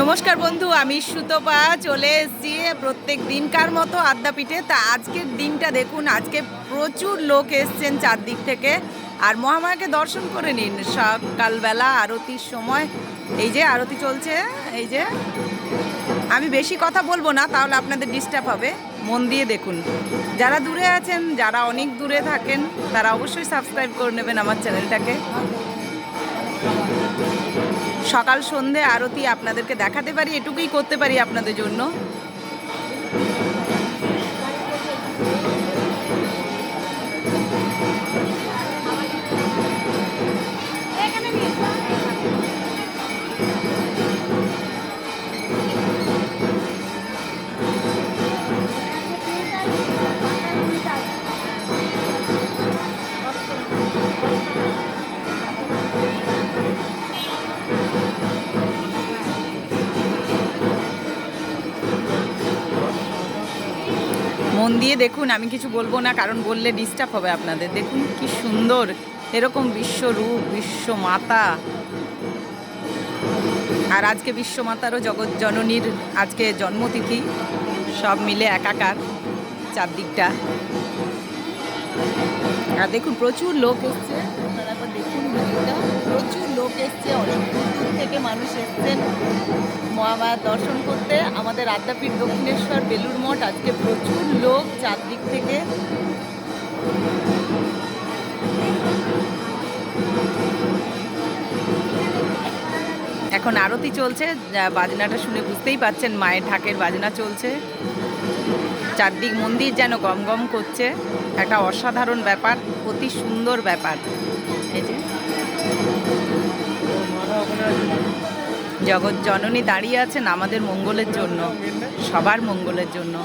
নমস্কার বন্ধু, আমি সুতপা, চলে এসেছি প্রত্যেক দিনকার মতো আদ্যাপীঠে। তা আজকের দিনটা দেখুন, আজকে প্রচুর লোক এসছেন চারদিক থেকে। আর মহামায়াকে দর্শন করে নিন। সকালবেলা আরতির সময়। এই যে আরতি চলছে, এই যে। আমি বেশি কথা বলব না, তাহলে আপনাদের ডিস্টার্ব হবে। মন দিয়ে দেখুন। যারা দূরে আছেন, যারা অনেক দূরে থাকেন, তারা অবশ্যই সাবস্ক্রাইব করে নেবেন আমার চ্যানেলটাকে সকাল সন্ধে আরতি আপনাদেরকে দেখাতে পারি এটুকুই করতে পারি আপনাদের জন্য। মন দিয়ে দেখুন, আমি কিছু বলব না, কারণ বললে ডিস্টার্ব হবে আপনাদের। দেখুন কি সুন্দর, এরকম বিশ্বরূপ বিশ্ব মাতা। আর আজকে বিশ্বমাতারও জগৎ জননীর আজকে জন্মতিথি, সব মিলে একাকার চারদিকটা। আর দেখুন, প্রচুর লোক এসছে। একবার প্রচুর লোক এসছে, অনেক দূর দূর থেকে মানুষ এসছেন মহামায়ার দর্শন করতে। আমাদের আদ্যাপীঠ দক্ষিণেশ্বর বেলুর মঠ, আজকে প্রচুর লোক চারদিক থেকে। এখন আরতি চলছে বাজনাটা শুনে বুঝতেই পাচ্ছেন মায়ের ঢাকের বাজনা চলছে। চারদিক মন্দির যেন গমগম গম করছে। একটা অসাধারণ ব্যাপার, অতি সুন্দর ব্যাপার। এই যে। জগৎ জননী দাঁড়িয়ে আছেন আমাদের মঙ্গলের জন্য, সবার মঙ্গলের জন্য।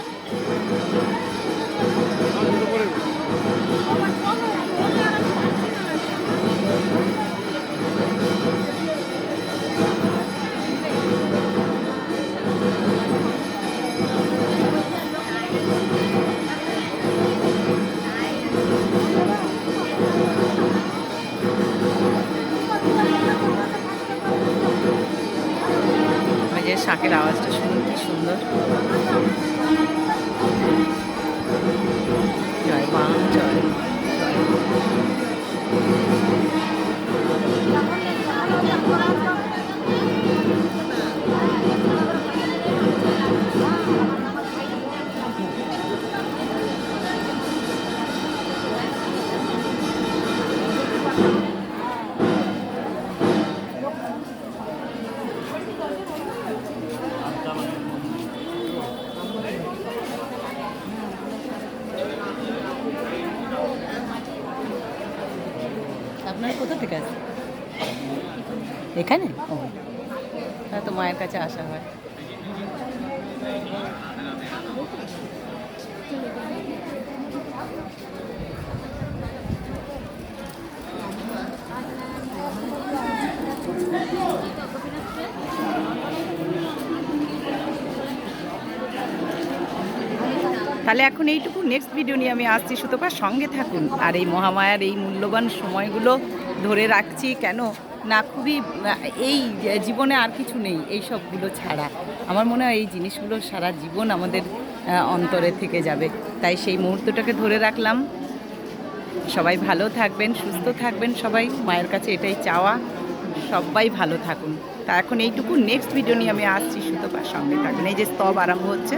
যে শাঁখের আওয়াজটা শুনুন কি সুন্দর। জয় বাং জয় জয় কোথা থেকে এখানে? ও। তো মায়ের কাছে আসা হয়। তাহলে এখন এইটুকু নেক্সট ভিডিও নিয়ে আমি আসছি। সুতপা, সঙ্গে থাকুন। আর এই মহামায়ার, এই মূল্যবান সময়গুলো ধরে রাখছি কেন? না, খুবই, এই জীবনে আর কিছু নেই, এই সবগুলো ছাড়া। আমার মনে হয় এই জিনিসগুলো সারা জীবন আমাদের অন্তরে থেকে যাবে। তাই সেই মুহূর্তটাকে ধরে রাখলাম। সবাই ভালো থাকবেন, সুস্থ থাকবেন সবাই। মায়ের কাছে এটাই চাওয়া। সবাই ভালো থাকুন। তা এখন এইটুকু নেক্সট ভিডিও নিয়ে আমি আসছি। সুতপা, সঙ্গে থাকবেন এই যে স্তব আরম্ভ হচ্ছে